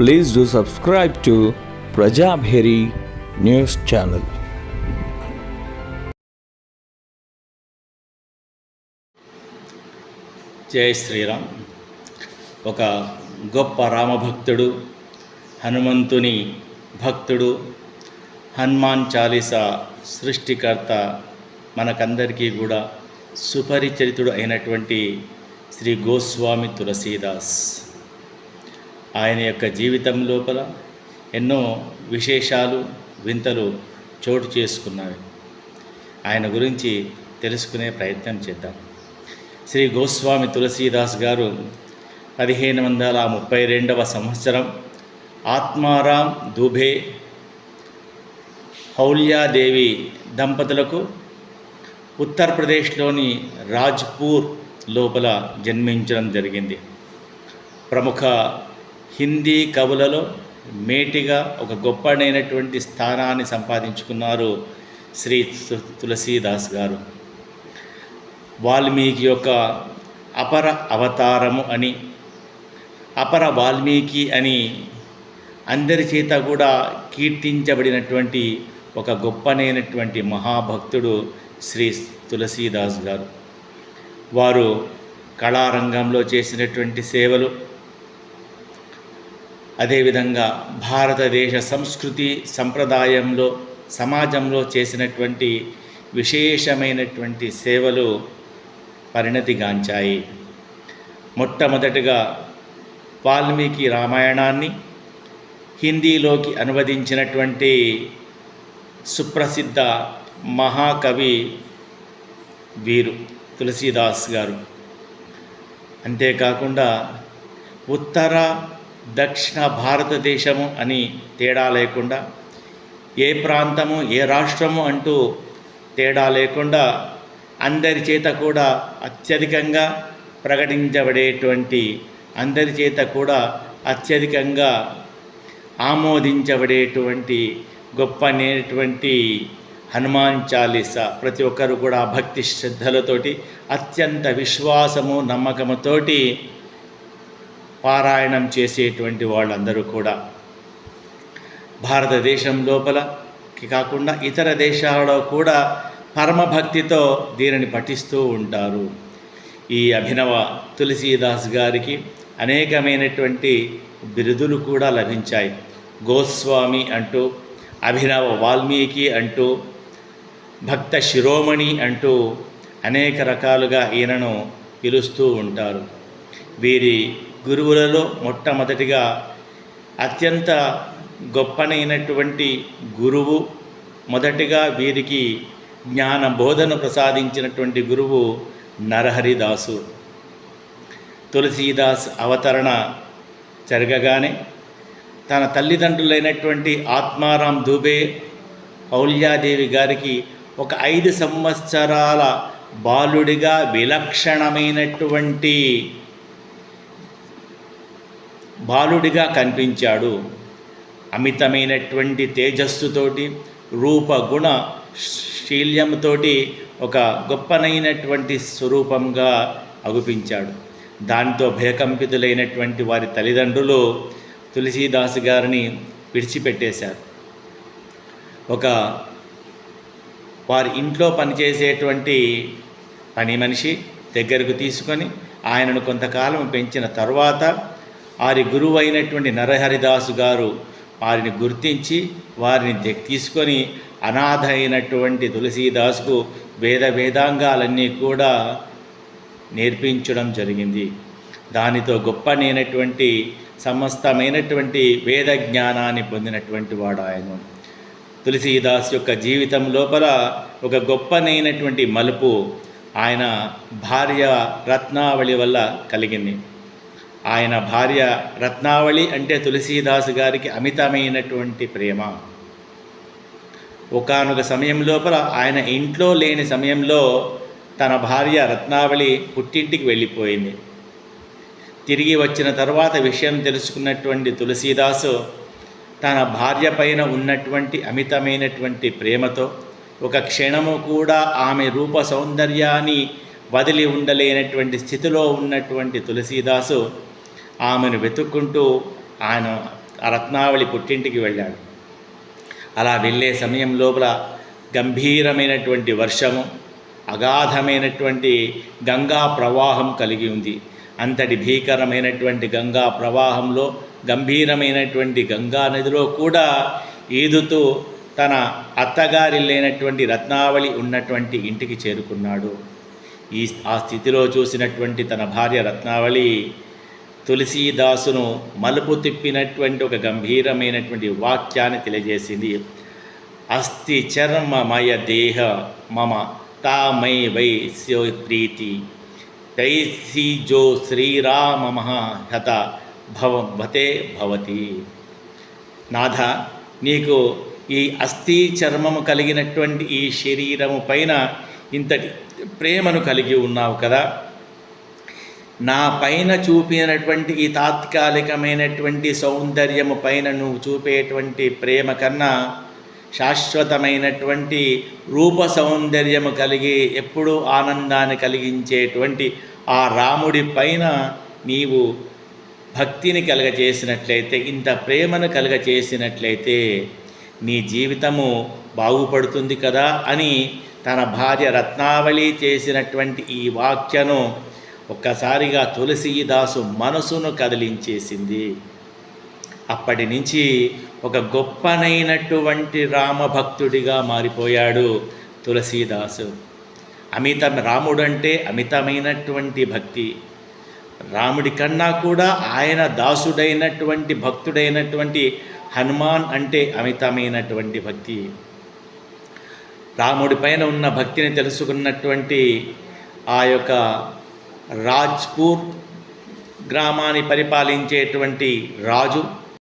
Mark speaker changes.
Speaker 1: Please do subscribe to Prajabheri news channel.
Speaker 2: జై శ్రీరామ్. ఒక గొప్ప రామభక్తుడు హనుమంతుని భక్తుడు హనుమాన్ చాలీసా సృష్టికర్త మనకందరికీ కూడా సుపరిచరితుడు అయినటువంటి శ్రీ గోస్వామి తులసీదాస్. ఆయన యొక్క జీవితం లోపల ఎన్నో విశేషాలు వింతలు చోటు చేసుకున్నాయి. ఆయన గురించి తెలుసుకునే ప్రయత్నం చేద్దాం. శ్రీ గోస్వామి తులసీదాస్ గారు పదిహేను వందల ముప్పై రెండవ సంవత్సరం ఆత్మారాం దుబే హౌల్యాదేవి దంపతులకు ఉత్తరప్రదేశ్లోని రాజ్పూర్ లోపల జన్మించడం జరిగింది. ప్రముఖ హిందీ కవులలో మేటిగా ఒక గొప్పనైనటువంటి స్థానాన్ని సంపాదించుకున్నారు శ్రీ తు- తులసీదాస్ గారు. వాల్మీకి యొక్క అపర అవతారము అని అపర వాల్మీకి అని అందరి చేత కూడా కీర్తించబడినటువంటి ఒక గొప్పనైనటువంటి మహాభక్తుడు శ్రీ తులసీదాస్ గారు. వారు కళారంగంలో చేసినటువంటి సేవలు అదేవిధంగా భారతదేశ సంస్కృతి సంప్రదాయంలో సమాజంలో చేసినటువంటి విశేషమైనటువంటి సేవలు పరిణతిగాంచాయి. మొట్టమొదటిగా వాల్మీకి రామాయణాన్ని హిందీలోకి అనువదించినటువంటి సుప్రసిద్ధ మహాకవి వీరు తులసీదాస్ గారు. అంతేకాకుండా ఉత్తర దక్షిణ భారతదేశము అని తేడా లేకుండా ఏ ప్రాంతము ఏ రాష్ట్రము అంటూ తేడా లేకుండా అందరి చేత కూడా అత్యధికంగా ప్రకటించబడేటువంటి అందరి చేత కూడా అత్యధికంగా ఆమోదించబడేటువంటి గొప్పనేటువంటి హనుమాన్ చాలీసా ప్రతి ఒక్కరు కూడా భక్తి శ్రద్ధలతోటి అత్యంత విశ్వాసము నమ్మకముతోటి పారాయణం చేసేటువంటి వాళ్ళందరూ కూడా. భారతదేశం లోపల కాకుండా ఇతర దేశాలలో కూడా పరమభక్తితో దీనిని పఠిస్తూ ఉంటారు. ఈ అభినవ తులసీదాస్ గారికి అనేకమైనటువంటి బిరుదులు కూడా లభించాయి. గోస్వామి అంటూ అభినవ వాల్మీకి అంటూ భక్త శిరోమణి అంటూ అనేక రకాలుగా ఈయనను పిలుస్తూ ఉంటారు. వీరి గురువులలో మొట్టమొదటిగా అత్యంత గొప్పనైనటువంటి గురువు మొదటిగా వీరికి జ్ఞాన బోధన ప్రసాదించినటువంటి గురువు నరహరిదాసు. తులసీదాస్ అవతరణ జరగగానే తన తల్లిదండ్రులైనటువంటి ఆత్మారాం దూబే ఔల్యాదేవి గారికి ఒక ఐదు సంవత్సరాల బాలుడిగా విలక్షణమైనటువంటి బాలుడిగా కనిపించాడు. అమితమైనటువంటి తేజస్సుతోటి రూపగుణ శీల్యంతోటి ఒక గొప్పనైనటువంటి స్వరూపంగా అగుపించాడు. దాంతో భయకంపితులైనటువంటి వారి తల్లిదండ్రులు తులసీదాస్ గారిని విడిచిపెట్టేశారు. ఒక వారి ఇంట్లో పనిచేసేటువంటి పని మనిషి దగ్గరకు తీసుకొని ఆయనను కొంతకాలం పెంచిన తర్వాత వారి గురువు అయినటువంటి నరహరిదాసు గారు వారిని గుర్తించి వారిని తీసుకొని అనాథ అయినటువంటి తులసీదాసుకు వేద వేదాంగాలన్నీ కూడా నేర్పించడం జరిగింది. దానితో గొప్పనైనటువంటి సమస్తమైనటువంటి వేద జ్ఞానాన్ని పొందినటువంటి వాడు ఆయన. తులసీదాస్ యొక్క జీవితం లోపల ఒక గొప్పనైనటువంటి మలుపు ఆయన భార్య రత్నావళి వల్ల కలిగింది. ఆయన భార్య రత్నావళి అంటే తులసీదాసు గారికి అమితమైనటువంటి ప్రేమ. ఒకానొక సమయం లోపల ఆయన ఇంట్లో లేని సమయంలో తన భార్య రత్నావళి పుట్టింటికి వెళ్ళిపోయింది. తిరిగి వచ్చిన తర్వాత విషయం తెలుసుకున్నటువంటి తులసీదాసు తన భార్య పైన ఉన్నటువంటి అమితమైనటువంటి ప్రేమతో ఒక క్షణము కూడా ఆమె రూప సౌందర్యాన్ని వదిలి ఉండలేనటువంటి స్థితిలో ఉన్నటువంటి తులసీదాసు ఆమెను వెతుక్కుంటూ ఆయన రత్నావళి పుట్టింటికి వెళ్ళాడు. అలా వెళ్ళే సమయం లోపల గంభీరమైనటువంటి వర్షము అగాధమైనటువంటి గంగా ప్రవాహం కలిగి ఉంది. అంతటి భీకరమైనటువంటి గంగా ప్రవాహంలో గంభీరమైనటువంటి గంగా నదిలో కూడా ఈదుతూ తన అత్తగారి లేనటువంటి రత్నావళి ఉన్నటువంటి ఇంటికి చేరుకున్నాడు. ఈ ఆ స్థితిలో చూసినటువంటి తన భార్య రత్నావళి తులసీదాసును మలుపు తిప్పినటువంటి ఒక గంభీరమైనటువంటి వాక్యాన్ని తెలియజేసింది. అస్థి చర్మమయ దేహ మమ తామై వై స్యో ప్రీతి తైసి జో శ్రీరామ హత భవతే భవతి. నాథ నీకు ఈ అస్థి చర్మము కలిగినటువంటి ఈ శరీరము పైన ఇంతటి ప్రేమను కలిగి ఉన్నావు కదా. నా పైన చూపినటువంటి ఈ తాత్కాలికమైనటువంటి సౌందర్యము పైన నువ్వు చూపేటువంటి ప్రేమ కన్నా శాశ్వతమైనటువంటి రూప సౌందర్యము కలిగి ఎప్పుడూ ఆనందాన్ని కలిగించేటువంటి ఆ రాముడి పైన నీవు భక్తిని కలగచేసినట్లయితే ఇంత ప్రేమను కలగచేసినట్లయితే నీ జీవితము బాగుపడుతుంది కదా అని తన భార్య రత్నావళి చేసినటువంటి ఈ వాక్యను ఒక్కసారిగా తులసీదాసు మనసును కదిలించేసింది. అప్పటి నుంచి ఒక గొప్పనైనటువంటి రామభక్తుడిగా మారిపోయాడు తులసీదాసు. అమిత రాముడు అంటే అమితమైనటువంటి భక్తి. రాముడి కన్నా కూడా ఆయన దాసుడైనటువంటి భక్తుడైనటువంటి హనుమాన్ అంటే అమితమైనటువంటి భక్తి. రాముడి పైన ఉన్న భక్తిని తెలుసుకున్నటువంటి ఆ యొక్క రాజ్పూర్ గ్రామాన్ని పరిపాలించేటువంటి రాజు.